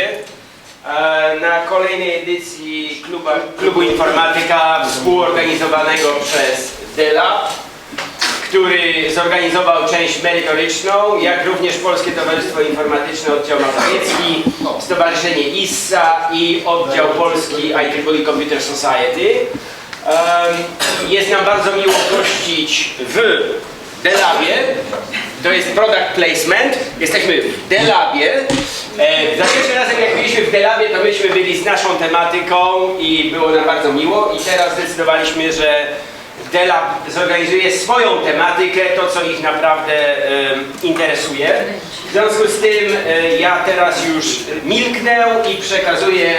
E, na kolejnej edycji Klubu Informatyka współorganizowanego przez DELA, który zorganizował część merytoryczną, jak również Polskie Towarzystwo Informatyczne Oddział Mazowiecki, Stowarzyszenie ISSA i Oddział Polski IEEE Computer Society. Jest nam bardzo miło gościć w Delabie. To jest product placement. Jesteśmy w Delabie. E, za pierwszym razem jak byliśmy w Delabie, to myśmy byli z naszą tematyką i było nam bardzo miło. I teraz zdecydowaliśmy, że Delab zorganizuje swoją tematykę, to co ich naprawdę em, interesuje. W związku z tym e, ja teraz już milknę i przekazuję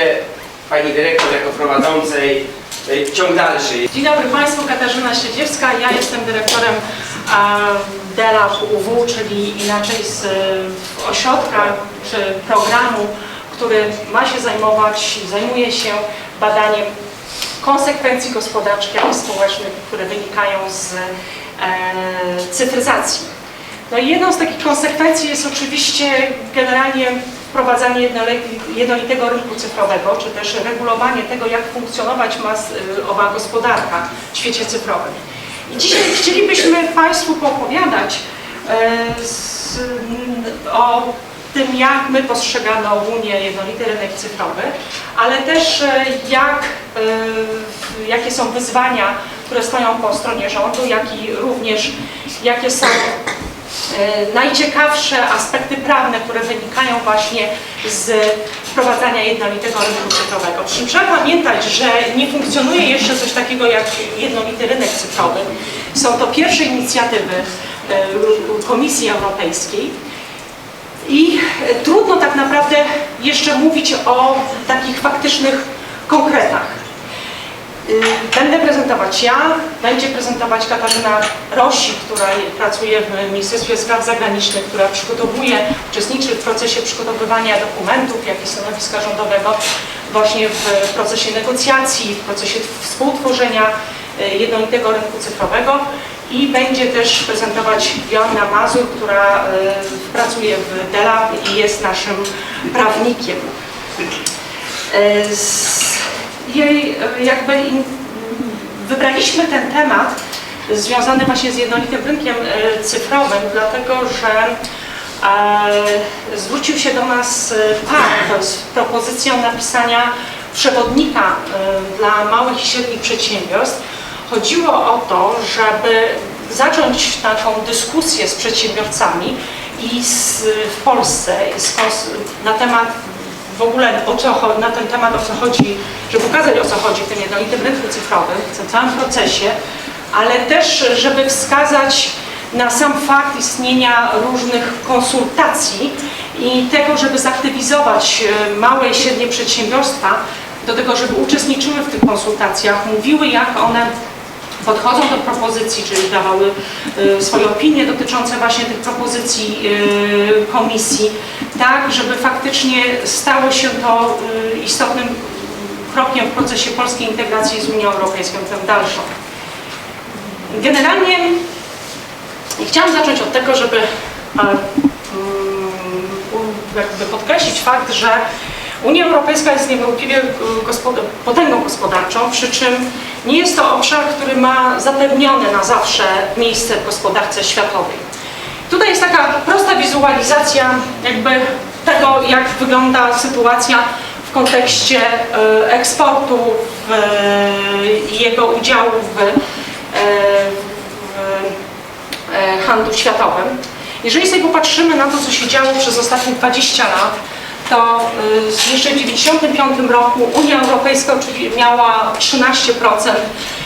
Pani Dyrektor jako prowadzącej e, ciąg dalszy. Dzień dobry Państwu, Katarzyna Siedziewska. Ja jestem dyrektorem e, DELAB UW, czyli inaczej z e, ośrodka czy programu, który ma się zajmować, zajmuje się badaniem konsekwencji gospodarczych, i społecznych, które wynikają z e, cyfryzacji. No i jedną z takich konsekwencji jest oczywiście generalnie wprowadzanie jednoli- jednolitego rynku cyfrowego, czy też regulowanie tego, jak funkcjonować ma y, owa gospodarka w świecie cyfrowym. Dzisiaj chcielibyśmy Państwu poopowiadać e, z, o tym, jak my postrzegamy ogólnie jednolity rynek cyfrowy, ale też e, jak, e, jakie są wyzwania, które stoją po stronie rządu, jak i również jakie są najciekawsze aspekty prawne, które wynikają właśnie z wprowadzania jednolitego rynku cyfrowego. Trzeba pamiętać, że nie funkcjonuje jeszcze coś takiego jak jednolity rynek cyfrowy. Są to pierwsze inicjatywy e, Komisji Europejskiej. I trudno tak naprawdę jeszcze mówić o takich faktycznych konkretach. Y, Będę prezentować ja, będzie prezentować Katarzyna Rosi, która pracuje w Ministerstwie Spraw Zagranicznych, która przygotowuje, uczestniczy w procesie przygotowywania dokumentów, jak i stanowiska rządowego właśnie w procesie negocjacji, w procesie współtworzenia y, jednolitego rynku cyfrowego i będzie też prezentować Joanna Mazur, która y, pracuje w DELAB i jest naszym prawnikiem. Z- jej e, jakby wybraliśmy ten temat związany właśnie z jednolitym rynkiem e, cyfrowym, dlatego że e, zwrócił się do nas PARK z propozycją napisania przewodnika dla małych i średnich przedsiębiorstw. Chodziło o to, żeby zacząć taką dyskusję z przedsiębiorcami i z, w Polsce z, na temat w ogóle o co, na ten temat o co chodzi, żeby pokazać o co chodzi w tym jednolitym rynku cyfrowym, w tym całym procesie, ale też żeby wskazać na sam fakt istnienia różnych konsultacji i tego, żeby zaktywizować e, małe i średnie przedsiębiorstwa do tego, żeby uczestniczyły w tych konsultacjach, mówiły jak one podchodzą do propozycji, czyli dawały y, swoje opinie dotyczące właśnie tych propozycji y, komisji, tak, żeby faktycznie stało się to y, istotnym krokiem w procesie polskiej integracji z Unią Europejską, tym dalszą. Generalnie chciałam zacząć od tego, żeby mm, jakby podkreślić fakt, że Unia Europejska jest niewątpliwie gospod- potęgą gospodarczą, przy czym nie jest to obszar, który ma zapewnione na zawsze miejsce w gospodarce światowej. Tutaj jest taka prosta wizualizacja jakby tego, jak wygląda sytuacja w kontekście e, eksportu i jego udziału w, e, w e, handlu światowym. Jeżeli sobie popatrzymy na to, co się działo przez ostatnie 20 lat, to y, jeszcze w 1995 roku Unia Europejska miała 13%,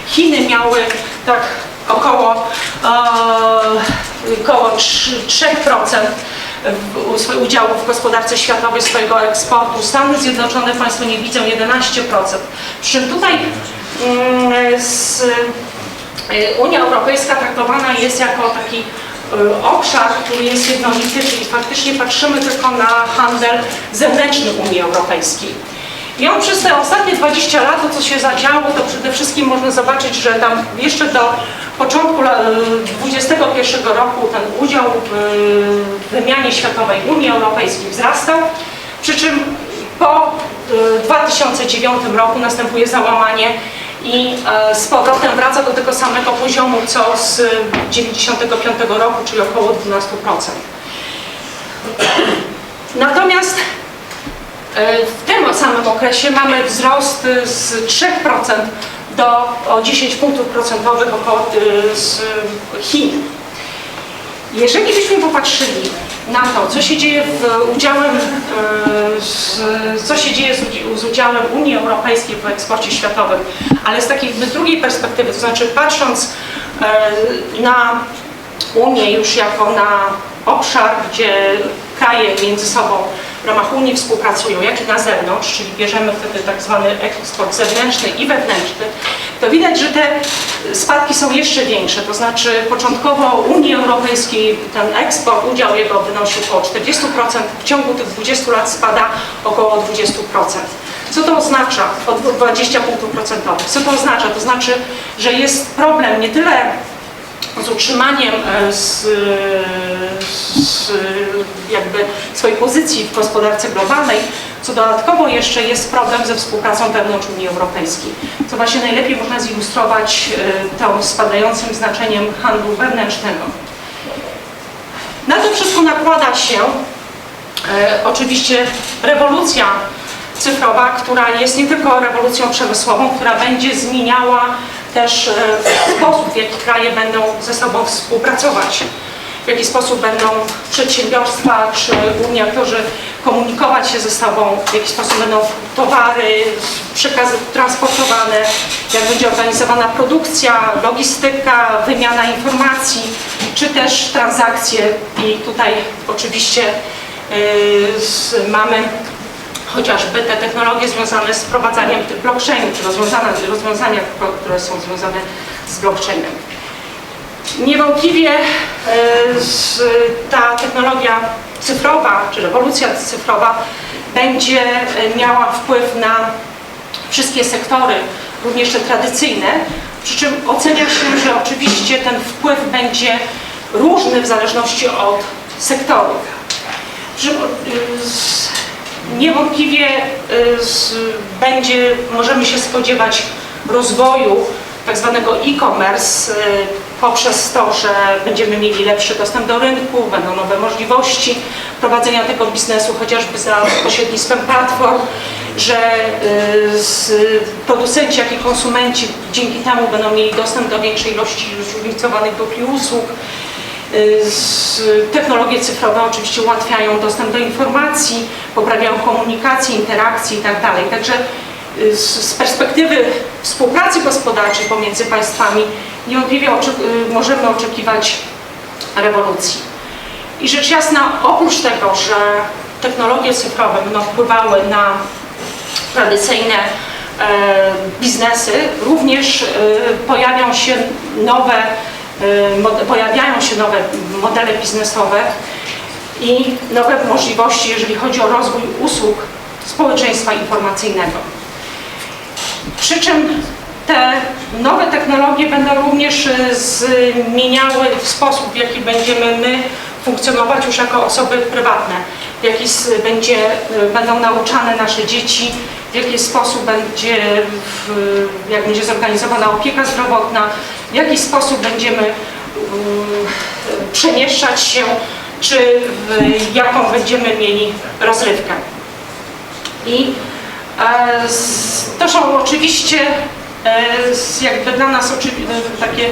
Chiny miały tak około, e, około 3%, 3% w- u- swojego udziału w gospodarce światowej swojego eksportu. Stany Zjednoczone Państwo nie widzą 11%. Przy czym tutaj mm, z, y, Unia Europejska traktowana jest jako taki obszar, który jest jednolity, czyli faktycznie patrzymy tylko na handel zewnętrzny Unii Europejskiej. I on przez te ostatnie 20 lat, to co się zadziało, to przede wszystkim można zobaczyć, że tam jeszcze do początku la- y, 21 roku ten udział w y, wymianie światowej Unii Europejskiej wzrastał, przy czym Po y, 2009 roku następuje załamanie i e, z powrotem wraca do tego samego poziomu co z 1995 roku, czyli około 12%. Natomiast e, w tym samym okresie mamy wzrost y, z 3% do o 10 punktów procentowych około z Chin. Jeżeli byśmy popatrzyli na to, co się dzieje w udziałem, e, z, co się dzieje z, z udziałem Unii Europejskiej w eksporcie światowym, ale z takiej drugiej perspektywy, to znaczy patrząc e, na Unię już jako na obszar, gdzie kraje między sobą w ramach Unii współpracują, jak i na zewnątrz, czyli bierzemy wtedy tak zwany eksport zewnętrzny i wewnętrzny, to widać, że te spadki są jeszcze większe. To znaczy początkowo Unii Europejskiej ten eksport, udział jego wynosił około 40%, w ciągu tych 20 lat spada około 20%. Co to oznacza? O 20 punktów procentowych. Co to oznacza? To znaczy, że jest problem nie tyle z utrzymaniem e, z, z jakby swojej pozycji w gospodarce globalnej, co dodatkowo jeszcze jest problem ze współpracą wewnątrz Unii Europejskiej, co właśnie najlepiej można zilustrować e, tą spadającym znaczeniem handlu wewnętrznego. Na to wszystko nakłada się e, oczywiście rewolucja cyfrowa, która jest nie tylko rewolucją przemysłową, która będzie zmieniała też e, sposób, w jaki kraje będą ze sobą współpracować, w jaki sposób będą przedsiębiorstwa czy głównie aktorzy komunikować się ze sobą, w jaki sposób będą towary, przekazy transportowane, jak będzie organizowana produkcja, logistyka, wymiana informacji, czy też transakcje i tutaj oczywiście yy, mamy chociażby te technologie związane z wprowadzaniem blockchainu, czy rozwiązania, rozwiązania, które są związane z blockchainem. Niewątpliwie z- ta technologia cyfrowa, czy rewolucja cyfrowa będzie e, miała wpływ na wszystkie sektory, również te tradycyjne, przy czym ocenia się, że oczywiście ten wpływ będzie różny w zależności od sektorów. Z- Niewątpliwie z, będzie, możemy się spodziewać rozwoju tak zwanego e-commerce y, poprzez to, że będziemy mieli lepszy dostęp do rynku, będą nowe możliwości prowadzenia tego biznesu, chociażby za pośrednictwem platform, że y, producenci, jak i konsumenci dzięki temu będą mieli dostęp do większej ilości zróżnicowanych dóbr i usług. Y, Technologie cyfrowe oczywiście ułatwiają dostęp do informacji, poprawiają komunikację, interakcję itd. Także y, z, perspektywy współpracy gospodarczej pomiędzy państwami niewątpliwie oczek- y, możemy oczekiwać rewolucji. I rzecz jasna, oprócz tego, że technologie cyfrowe będą wpływały na tradycyjne e, biznesy, również e, pojawią się nowe, e, pojawiają się nowe modele biznesowe i nowe możliwości, jeżeli chodzi o rozwój usług społeczeństwa informacyjnego. Przy czym te nowe technologie będą również e, zmieniały sposób, w jaki będziemy my funkcjonować już jako osoby prywatne, w jaki będzie, e, będą nauczane nasze dzieci, w jaki sposób będzie, jak będzie zorganizowana opieka zdrowotna, w jaki sposób będziemy mm, przemieszczać się, czy jaką będziemy mieli rozrywkę. I to są oczywiście e, jakby dla nas e, takie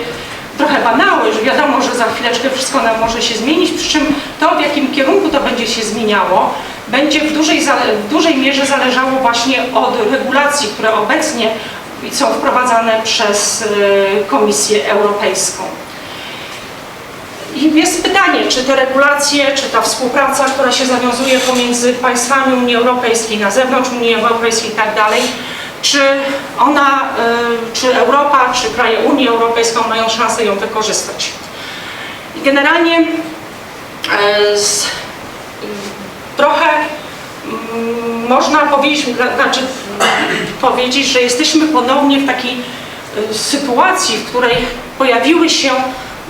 trochę banały, że wiadomo, że za chwileczkę wszystko nam może się zmienić, przy czym to w jakim kierunku to będzie się zmieniało, będzie w dużej, w dużej mierze zależało właśnie od regulacji, które obecnie są wprowadzane przez e, Komisję Europejską. I jest pytanie, czy te regulacje, czy ta współpraca, która się zawiązuje pomiędzy państwami Unii Europejskiej, na zewnątrz Unii Europejskiej i tak dalej, czy ona, y, czy Europa, czy kraje Unii Europejskiej mają szansę ją wykorzystać. I generalnie e, z, y, trochę mm, można powiedzieć, znaczy powiedzieć, że jesteśmy ponownie w takiej y, sytuacji, w której pojawiły się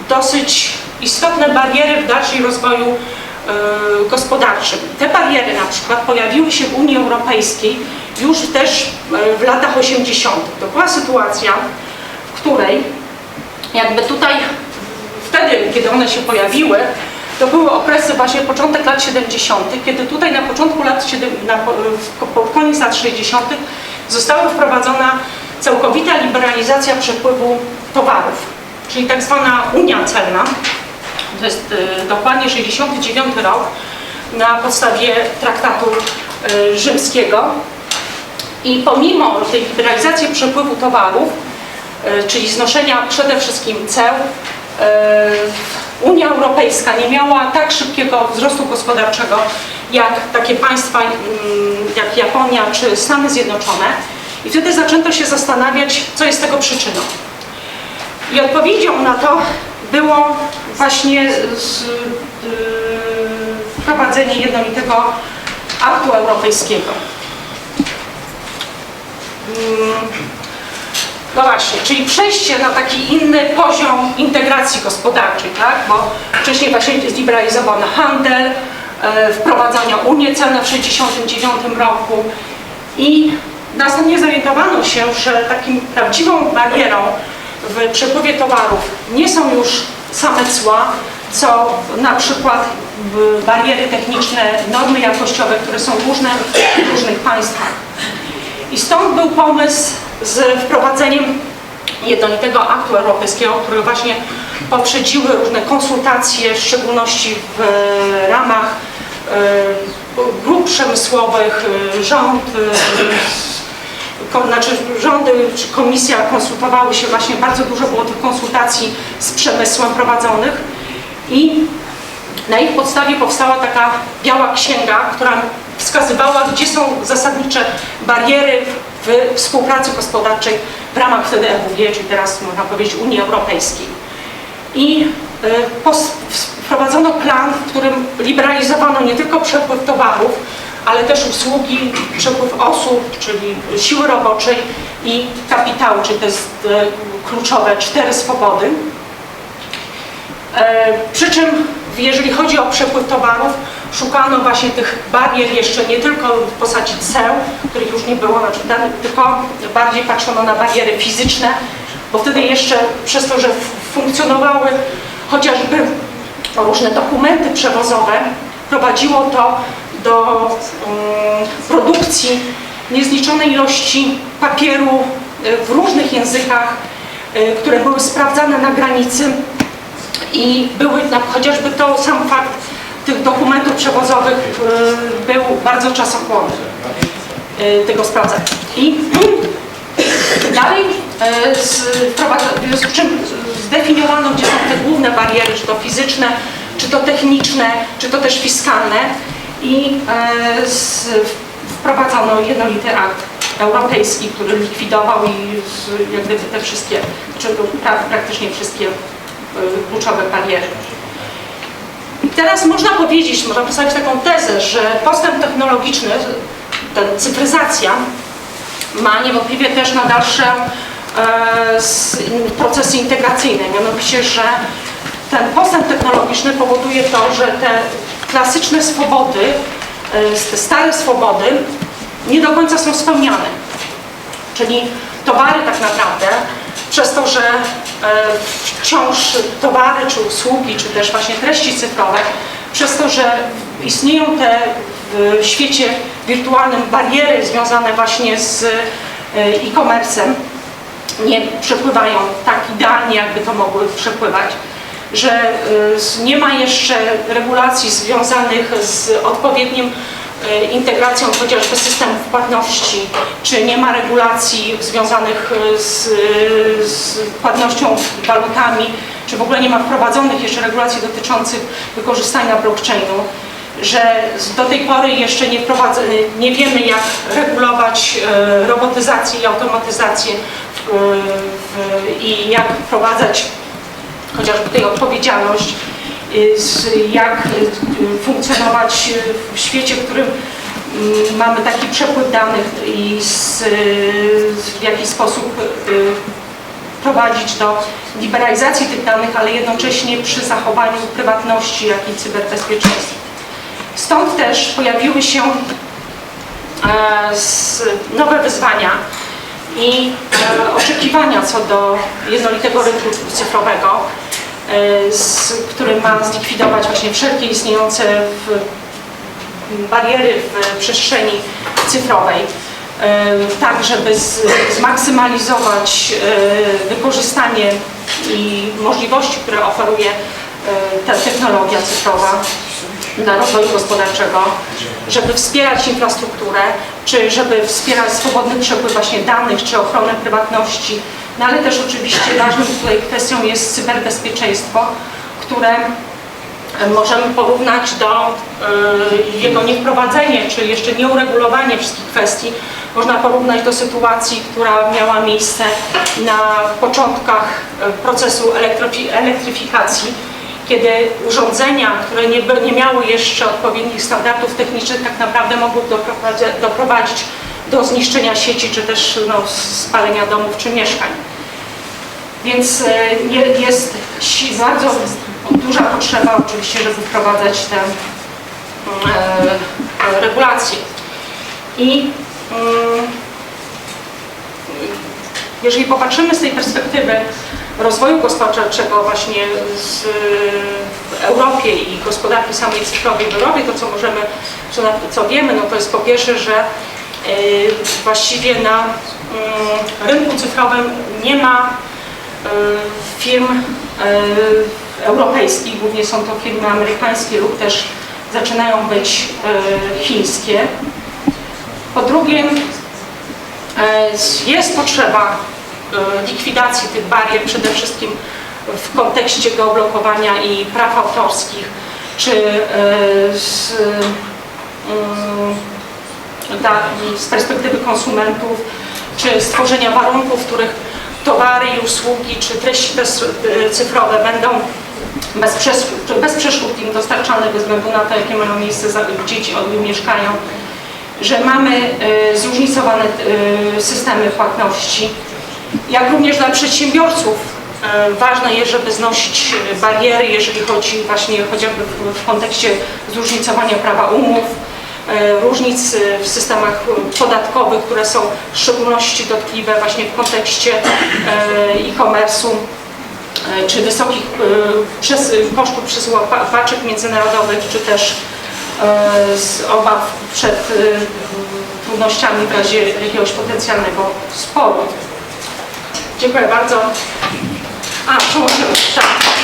dosyć istotne bariery w dalszym rozwoju y, gospodarczym. Te bariery na przykład pojawiły się w Unii Europejskiej już też y, w latach 80. To była sytuacja, w której jakby tutaj wtedy, kiedy one się pojawiły, to były okresy właśnie początek lat 70., kiedy tutaj na początku lat, na, pod koniec lat 60. została wprowadzona całkowita liberalizacja przepływu towarów, czyli tak zwana Unia Celna. To jest y, dokładnie 69 rok na podstawie traktatu y, rzymskiego. I pomimo tej liberalizacji przepływu towarów, y, czyli znoszenia przede wszystkim ceł, Unia Europejska nie miała tak szybkiego wzrostu gospodarczego jak takie państwa mm, jak Japonia czy Stany Zjednoczone. I wtedy zaczęto się zastanawiać, co jest tego przyczyną. I odpowiedzią na to było właśnie z, yy, wprowadzenie jednolitego aktu europejskiego. Mm, No właśnie, czyli przejście na taki inny poziom integracji gospodarczej, tak? Bo wcześniej właśnie zliberalizowano handel, e, wprowadzano Unię celną w 1969 roku i następnie zorientowano się, że takim prawdziwą barierą w przepływie towarów nie są już same cła, co na przykład bariery techniczne, normy jakościowe, które są różne w różnych państwach. I stąd był pomysł z wprowadzeniem jednolitego aktu europejskiego, który właśnie poprzedziły różne konsultacje, w szczególności w ramach e, grup przemysłowych, e, rząd, e, znaczy rządy czy komisja konsultowały się właśnie, bardzo dużo było tych konsultacji z przemysłem prowadzonych i na ich podstawie powstała taka biała księga, która wskazywała, gdzie są zasadnicze bariery w współpracy gospodarczej w ramach wtedy EWG, czyli teraz można powiedzieć Unii Europejskiej. I y, wprowadzono plan, w którym liberalizowano nie tylko przepływ towarów, ale też usługi, przepływ osób, czyli siły roboczej i kapitału, czyli to jest kluczowe cztery swobody. E, Przy czym, jeżeli chodzi o przepływ towarów, szukano właśnie tych barier jeszcze nie tylko w postaci ceł, których już nie było, znaczy, tylko bardziej patrzono na bariery fizyczne, bo wtedy jeszcze przez to, że funkcjonowały chociażby różne dokumenty przewozowe, prowadziło to do mm, produkcji niezliczonej ilości papieru y, w różnych językach, y, które były sprawdzane na granicy i były chociażby to sam fakt tych dokumentów przewozowych y, był bardzo czasochłonny tego sprawdzania. I dalej z czym zdefiniowano, gdzie są te główne bariery, czy to fizyczne, czy to techniczne, czy to też fiskalne i y, z, wprowadzono jednolity akt europejski, który likwidował i z, jak gdyby te wszystkie, czy pra, praktycznie wszystkie y, kluczowe bariery. I teraz można powiedzieć, można postawić taką tezę, że postęp technologiczny, ta cyfryzacja ma niewątpliwie też na dalsze e, procesy integracyjne. Mianowicie, że ten postęp technologiczny powoduje to, że te klasyczne swobody, te stare swobody nie do końca są spełniane. Czyli towary tak naprawdę, przez to, że e, wciąż towary czy usługi, czy też właśnie treści cyfrowe, przez to, że istnieją te w świecie wirtualnym bariery związane właśnie z e, e-commerce'em, nie przepływają tak idealnie, jakby to mogły przepływać, że y, nie ma jeszcze regulacji związanych z odpowiednim y, integracją chociażby systemów płatności, czy nie ma regulacji związanych y, z, z płatnością walutami, czy w ogóle nie ma wprowadzonych jeszcze regulacji dotyczących wykorzystania blockchainu że do tej pory jeszcze nie, nie wiemy jak regulować robotyzację i automatyzację w, w, i jak wprowadzać chociażby tutaj odpowiedzialność, y, jak y, funkcjonować y, w świecie, w którym mm, mamy taki przepływ danych i z, w jaki sposób prowadzić do liberalizacji tych danych, ale jednocześnie przy zachowaniu prywatności, jak i cyberbezpieczeństwa. Stąd też pojawiły się e, nowe wyzwania i e, oczekiwania co do jednolitego rynku cyfrowego, z, który ma zlikwidować właśnie wszelkie istniejące bariery w przestrzeni cyfrowej, e, tak żeby z, zmaksymalizować e, wykorzystanie i możliwości, które oferuje e, ta technologia cyfrowa dla rozwoju gospodarczego, żeby wspierać infrastrukturę, czy żeby wspierać swobodny przepływ właśnie danych, czy ochronę prywatności, no ale też oczywiście ważną tutaj kwestią jest cyberbezpieczeństwo, które e, możemy porównać do y, jego niewprowadzenie, czy jeszcze nieuregulowanie wszystkich kwestii, można porównać do sytuacji, która miała miejsce na początkach e, procesu elektryfikacji, kiedy urządzenia, które nie, nie miały jeszcze odpowiednich standardów technicznych, tak naprawdę mogły doprowadzi- doprowadzić do zniszczenia sieci, czy też no, spalenia domów czy mieszkań. Więc e, je- jest bardzo duża potrzeba oczywiście, żeby wprowadzać te e, regulacje. I mm, jeżeli popatrzymy z tej perspektywy rozwoju gospodarczego właśnie z, w Europie i gospodarki samej cyfrowej w Europie, to co możemy, co, co wiemy, no to jest po pierwsze, że właściwie na mm, rynku cyfrowym nie ma y, firm y, europejskich, głównie są to firmy amerykańskie lub też zaczynają być y, chińskie. Po drugie, jest potrzeba likwidacji tych barier, przede wszystkim w kontekście geoblokowania i praw autorskich, czy z, z perspektywy konsumentów, czy stworzenia warunków, w których towary i usługi, czy treści bez, cyfrowe będą bez, bez przeszkód im dostarczane bez względu na to, jakie mają miejsce, za- gdzie ci oni mieszkają, że mamy e, zróżnicowane e, systemy płatności, jak również dla przedsiębiorców e, ważne jest, żeby znosić bariery, jeżeli chodzi właśnie chociażby w, kontekście zróżnicowania prawa umów, różnic e, w systemach e, podatkowych, które są w szczególności dotkliwe właśnie w kontekście e, e-commerce'u e, czy wysokich e, przez, kosztów przesyłu pa- paczek międzynarodowych, czy też e, z obaw przed e, trudnościami w razie jakiegoś potencjalnego sporu. Dziękuję bardzo. A, przełączymy. Tak.